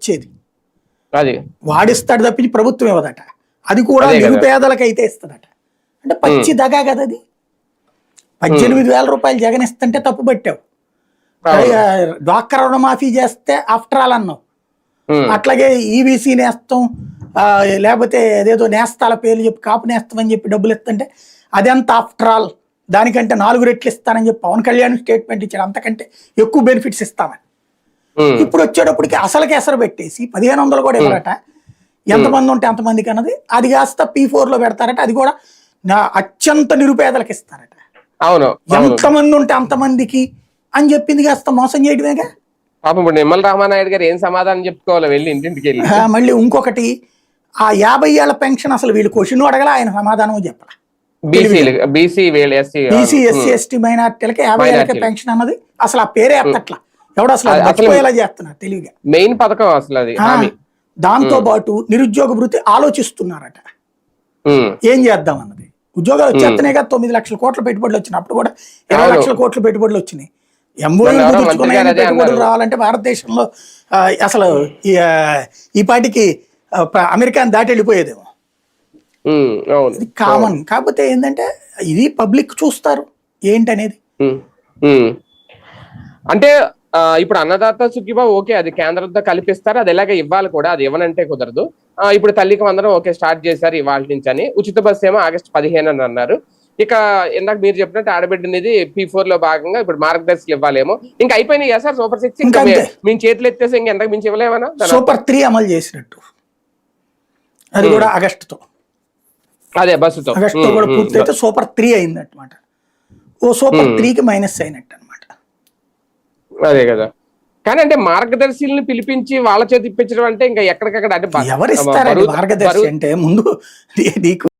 ఇచ్చేది అది. వాడిస్తాడు తప్పించి ప్రభుత్వం ఇవ్వదట. అది కూడా కదా. నిరుపేదలకైతే ఇస్తుందట. అంటే పచ్చి దగా కదా అది. పద్దెనిమిది వేల రూపాయలు జగన్ ఇస్తుంటే తప్పు పట్టావు. డ్వాక్రా రుణమాఫీ చేస్తే ఆఫ్టర్ ఆల్ అన్నావు అట్లాగే ఈబీసీ నేస్తం లేకపోతే అదేదో నేస్తాల పేర్లు చెప్పి కాపు నేస్తం అని చెప్పి డబ్బులు ఇస్తుంటే అదెంత ఆఫ్టర్ ఆల్ దానికంటే నాలుగు రెట్లు ఇస్తానని చెప్పి పవన్ కళ్యాణ్ స్టేట్మెంట్ ఇచ్చాడు. అంతకంటే ఎక్కువ బెనిఫిట్స్ ఇస్తామని. ఇప్పుడు వచ్చేటప్పటికి అసలుకి ఎసరు పెట్టేసి పదిహేను వందలు కూడా ఇవ్వరట. ఎంతమంది ఉంటే అంతమందికి అన్నది అది కాస్త పీ లో పెడతారట. అది కూడా నా అత్యంత నిరుపేదలకు ఇస్తారట. అవును ఎంతమంది ఉంటే అంతమందికి అని చెప్పింది కాస్త మోసం చేయడమేగా పాపం ఇప్పుడు నిమ్మల రామానాయుడు గారు ఏం సమాధానం చెప్పుకోవాలి వెళ్ళి ఇంటింటికి వెళ్ళి మళ్ళీ ఇంకొకటి ఆ యాభై ఏళ్ళ పెన్షన్ అసలు వీళ్ళు క్వశ్చన్ అడగల ఆయన సమాధానం చెప్పాల? బీసీ ఎస్సీ ఎస్టీ మైనార్టీలకి యాభై ఏళ్ళకి. పెన్షన్ అన్నది అసలు ఆ పేరే ఎత్తట్లా. ఎవడు అసలు మర్చిపోయేలా చేస్తున్నారు తెలివిగా. మెయిన్ పథకం అసలు అది దాంతో పాటు నిరుద్యోగ భృతి ఆలోచిస్తున్నారట. ఏం చేద్దాం అన్నది? ఉద్యోగాలు వచ్చేస్తున్నాయి కదా తొమ్మిది లక్షల కోట్ల పెట్టుబడులు వచ్చినాయి. అప్పుడు కూడా ఇరవై. లక్షల కోట్ల పెట్టుబడులు వచ్చినాయి. ఎంఓయూ మొన్న ఎవరో కుదుర్చుకున్న మంత్రి గారు అదే పెట్టుబడులు. రావాలంటే భారతదేశంలో అసలు ఈ, పాటికి అమెరికాని దాటి వెళ్ళిపోయేదేమో. ఇది కామన్ కాకపోతే ఏంటంటే ఇది పబ్లిక్ చూస్తారు. ఏంటనేది. అంటే ఇప్పుడు అన్నదాత సుఖీబా ఓకే అది కేంద్రంతో కల్పిస్తారు అది ఎలాగ ఇవ్వాలి కూడా అది ఇవ్వనంటే కుదరదు. ఇప్పుడు తల్లికి వందనం ఓకే స్టార్ట్ చేశారు ఇవాళ నుంచి అని. ఉచిత బస్సు ఏమో ఆగస్ట్ పదిహేను అని అన్నారు. ఇక ఇందాక మీరు చెప్పినట్టు ఆడబిడ్డ అనేది పీ ఫోర్లో భాగంగా ఇప్పుడు మార్గదర్శకులు ఇవ్వాలేమో. ఇంకా అయిపోయినాయి కదా సార్ సూపర్ సిక్స్ ఇంకా మేము చేతులు ఎత్తేసి ఇంకా ఎంతకు మించి ఇవ్వలేమనా? దాని సూపర్ త్రీ అమలు చేసినట్టు. అది కూడా ఆగస్టుతో. అదే బస్సుతో. ఆగస్టుతో కూడా సూపర్ త్రీ అయింది అనమాట ఓ సూపర్ త్రీకి మైనస్ అయినట్టు అనమాట అదే కదా. కానీ అంటే మార్గదర్శుల్ని పిలిపించి వాళ్ళ చేతి ఇప్పించడం అంటే ఇంకా ఎక్కడికక్కడ అంటే బరువు- మార్గదర్శి అంటే? ముందు నీకు